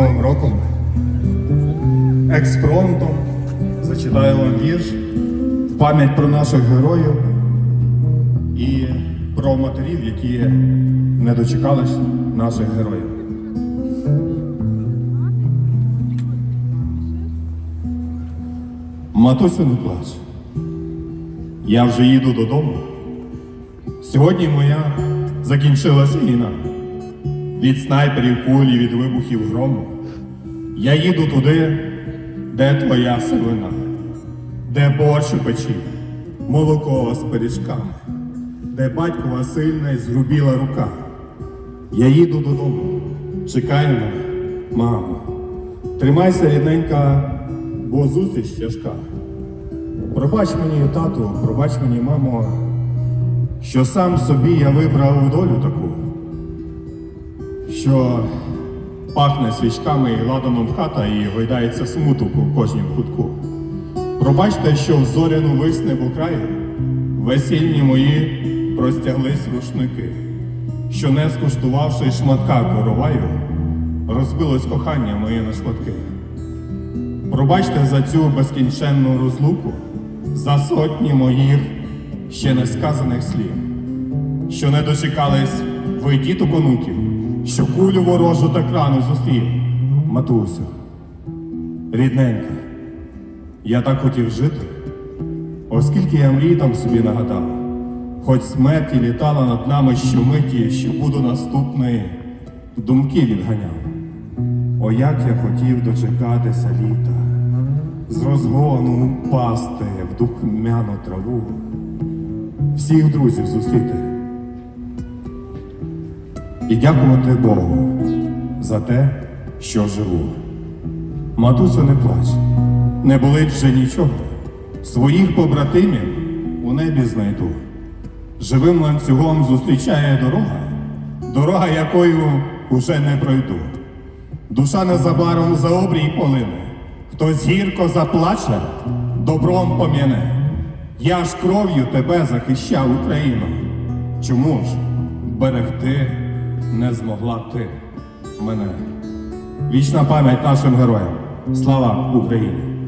Новим роком, експромтом зачитаю вам вірш в пам'ять про наших героїв і про матерів, які не дочекались наших героїв. Матусю, не плач. Я вже їду додому. Сьогодні моя закінчилась війна. Від снайперів кулі, від вибухів грому. Я їду туди, де твоя сивина, де борщ у печі, молоко з пиріжками, де батькова сильна і згрубіла рука. Я їду додому, чекай мене, мамо. Тримайся, рідненька, бо зустріч тяжка. Пробач мені, тату, пробач мені, мамо, що сам собі я вибрав долю таку, що пахне свічками і ладаном хата і гойдається смуток у кожнім кутку. Пробачте, що в зоряну виснебу краю весільні мої простяглись рушники, що не скуштувавши шматка короваю, розбилось кохання моє на шматки. Пробачте за цю безкінченну розлуку, за сотні моїх ще не сказаних слів, що не дочекались ви діток онуків, що кулю ворожу так рано зустрів. Матусю, рідненька, я так хотів жити, оскільки я мрій там собі нагадав, хоч смерті літала над нами щомиті, що буду наступний, думки відганяв. О, як я хотів дочекатися літа, з розгону впасти в духмяну траву, всіх друзів зустріти. І дякувати Богу за те, що живу. Матусю, не плач, не болить вже нічого. Своїх побратимів у небі знайду. Живим ланцюгом зустрічає дорога, дорога, якою уже не пройду. Душа незабаром за обрій полине, хтось гірко заплаче, добром пом'яне. Я ж кров'ю тебе захищав Україну. Чому ж берегти не змогла ти мене? Вічна пам'ять нашим героям. Слава Україні!